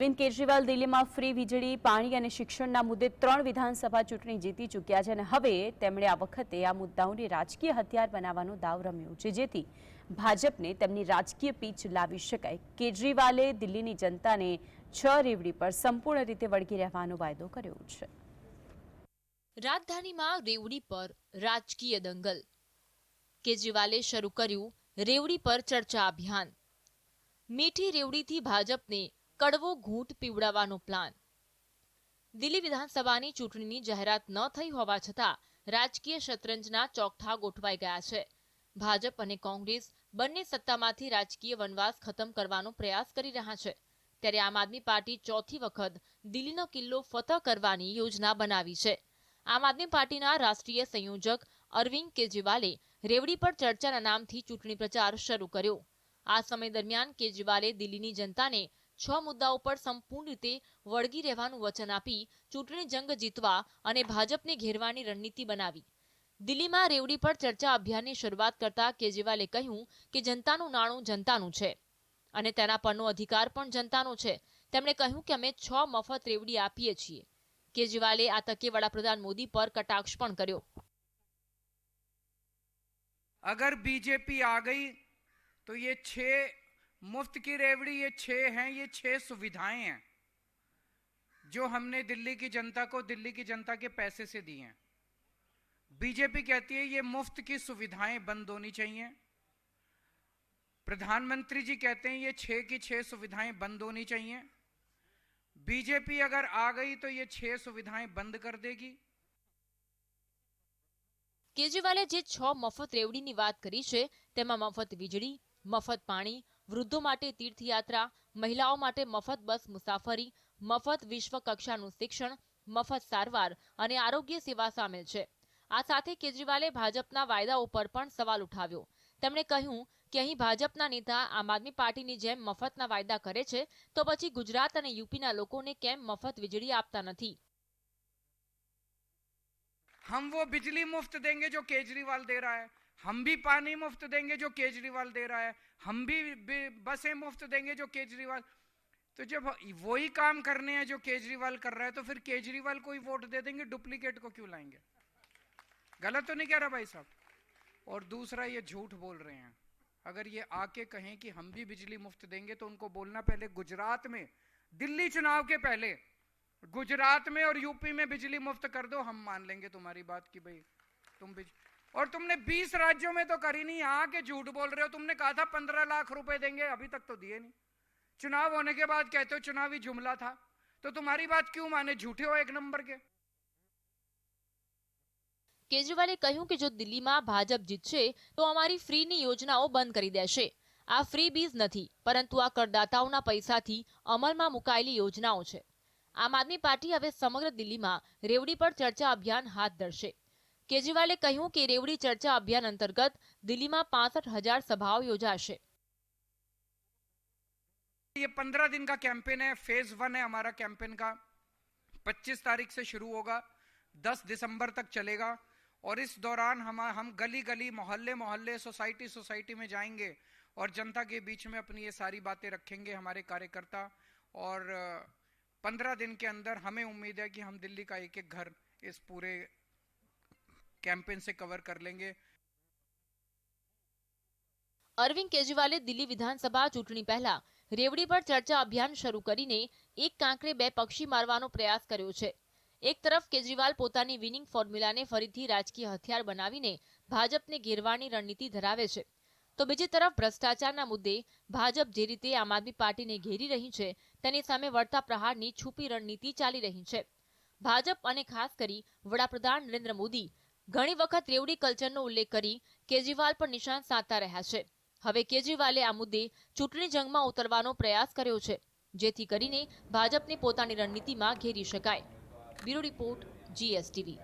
અરવિંદ કેજરીવાલ દિલ્હીમાં ફ્રી વીજળી, પાણી અને શિક્ષણના મુદ્દે ત્રણ વિધાનસભા ચૂંટણી જીતી ચૂક્યા છે અને હવે તેમણે આ વખતે આ મુદ્દાઓને રાજકીય હથિયાર બનાવવાનો દાવ રમ્યો છે, જેથી ભાજપને તેમની રાજકીય પીચ લાવી શકાય. કેજરીવાલે દિલ્હીની જનતાને છ રેવડી પર સંપૂર્ણ રીતે વળગી રહેવાનો વાયદો કર્યો છે. રાજધાનીમાં રેવડી પર રાજકીય દંગલ. કેજરીવાલે શરૂ કર્યું રેવડી પર ચર્ચા અભિયાન. મીઠી રેવડીથી ભાજપને કડવો ઘૂંટ પીવડાવવાનો પ્લાન દિલ્હી વિધાનસભાની ચૂંટણીની જાહેરાત ન થઈ હોવા છતાં રાજકીય શતરંજના ચોકઠા ગોઠવાઈ ગયા છે. ભાજપ અને કોંગ્રેસ બંને સત્તામાંથી રાજકીય વનવાસ ખતમ કરવાનો પ્રયાસ કરી રહ્યા છે. ત્યારે આમ આદમી પાર્ટી ચોથી વખત દિલ્હીનો કિલ્લો ફતહ કરવાની યોજના બનાવી છે. આમ આદમી પાર્ટીના રાષ્ટ્રીય સંયોજક અરવિંદ કેજરીવાલે રેવડી પર ચર્ચાના નામથી ચૂંટણી પ્રચાર શરૂ કર્યો. આ સમય દરમિયાન કેજરીવાલે દિલ્હીની જનતાને છ મુદ્દાઓ પર સંપૂર્ણ રીતે વળગી રહેવાનું વચન આપી ચૂંટણી જંગ જીતવા અને ભાજપને ઘેરવાની રણનીતિ બનાવી. દિલ્હીમાં રેવડી પર ચર્ચા અભિયાનની શરૂઆત કરતા કેજરીવાલે કહ્યું કે જનતાનું નાણું જનતાનું છે અને તેના પરનો અધિકાર પણ જનતાનો છે. તેમણે કહ્યું કે અમે છ મફત રેવડી આપીએ છીએ. કેજરીવાલે આ તકે વડાપ્રધાન મોદી પર કટાક્ષ પણ કર્યો. અગર બીજેપી આ ગઈ તો ये છે मुफ्त की रेवड़ी ये छह हैं ये छह सुविधाएं हैं जो हमने दिल्ली की जनता को दिल्ली की जनता के पैसे से दी हैं बीजेपी कहती है ये मुफ्त की सुविधाएं बंद होनी चाहिए प्रधानमंत्री जी कहते हैं ये छह की छह सुविधाएं बंद होनी चाहिए बीजेपी अगर आ गई तो ये छह सुविधाएं बंद कर देगी કેજરીવાલે જે છ મફત રેવડીની વાત કરી છે તેમાં મફત વીજળી મફત પાણી વૃદ્ધો માટે તીર્થયાત્રા મહિલાઓ માટે મફત બસ મુસાફરી મફત વિશ્વ કક્ષાનું શિક્ષણ મફત સારવાર અને આરોગ્ય સેવા સામેલ છે આ સાથે કેજરીવાલે ભાજપના વાયદાઓ પર પણ સવાલ ઉઠાવ્યો તેમણે કહ્યું કે અહીં ભાજપના નેતા આમ આદમી પાર્ટીની જેમ મફતના વાયદા કરે છે તો પછી ગુજરાત અને યુપીના લોકોને કેમ મફત વીજળી આપતા નથી हम वो बिजली मुफ्त देंगे जो केजरीवाल दे रहा है हम भी पानी मुफ़्त देंगे जो केजरीवाल दे रहा है। हम भी बसें मुफ़्त देंगे जो केजरीवाल। तो जब वही काम करने हैं जो केजरीवाल कर रहा है तो फिर केजरीवाल को ही वोट दे देंगे, डुप्लीकेट को क्यों लाएँगे? गलत तो नहीं कह रहा भाई साहब। और दूसरा, ये झूठ बोल रहे हैं। अगर ये आके कहें कि हम भी बिजली मुफ़्त देंगे तो उनको बोलना पहले गुजरात में, दिल्ली चुनाव के पहले, गुजरात में और यूपी में बिजली मुफ़्त कर दो, हम मान लेंगे तुम्हारी बात कि भाई तुम बिज... और तुमने 20 राज्यों में तो करी नहीं यहाँ के झूठ बोल रहे हो तुमने कहा था 15 लाख रुपए देंगे अभी तक तो दिए नहीं चुनाव होने के बाद कहते हो चुनावी जुमला था तो तुम्हारी बात क्यों माने झूठे हो एक नंबर के કેજરીવાલે કહ્યું કે જો દિલ્હીમાં ભાજપ જીતશે તો અમારી ફ્રીની યોજનાઓ બંધ કરી દેશે આ ફ્રી બીઝ નથી પરંતુ આ કરદાતાઓના પૈસાથી અમલમાં મુકાયેલી યોજનાઓ છે આમ આદમી પાર્ટી હવે સમગ્ર દિલ્હીમાં રેવડી પર ચર્ચા અભિયાન હાથ ધરશે કેજરીવાલે કહ્યું કે રેવડી ચર્ચા અભિયાન અંતર્ગત દિલ્હીમાં પાસઠ હજાર સભાઓ યોજાશે ये पंद्रह दिन का कैंपेन है फेज वन है हमारा कैंपेन का 25 तारीख से शुरू होगा 10 दिसंबर तक चलेगा और इस दौरान हम हम गली गली मोहल्ले मोहल्ले सोसाइटी सोसाइटी में जाएंगे और जनता के बीच में अपनी ये सारी बातें रखेंगे हमारे कार्यकर्ता और पंद्रह दिन के अंदर हमें उम्मीद है कि हम दिल्ली का एक एक घर इस पूरे कैंपेन से कवर कर लेंगे અરવિંદ કેજરીવાલે દિલ્હી વિધાનસભા ચૂંટણી પહેલા રેવડી પર ચર્ચા અભિયાન શરૂ કરીને એક કાંકરે બે પક્ષી મારવાનો પ્રયાસ કર્યો છે એક તરફ કેજરીવાલ પોતાની વિનિંગ ફોર્મ્યુલાને ફરીથી રાજકીય હથિયાર બનાવીને ભાજપને ઘેરવાની રણનીતિ ધરાવે છે તો બીજી તરફ ભ્રષ્ટાચારના મુદ્દે ભાજપ જે રીતે આમ આદમી પાર્ટીને ઘેરી રહી છે તેની સામે વળતા પ્રહારની છુપી રણનીતિ ચાલી રહી છે ભાજપ અને ખાસ કરી વડાપ્રધાન નરેન્દ્ર મોદી ઘણી વખત રેવડી કલ્ચરનો ઉલ્લેખ કરી કેજરીવાલ પર નિશાન સાધતા રહ્યા છે. હવે કેજરીવાલે આ મુદ્દે ચૂંટણી જંગમાં ઉતરવાનો પ્રયાસ કર્યો છે, જેથી કરીને ભાજપને પોતાની રણનીતિમાં ઘેરી શકાય. Bureau report, GSTV.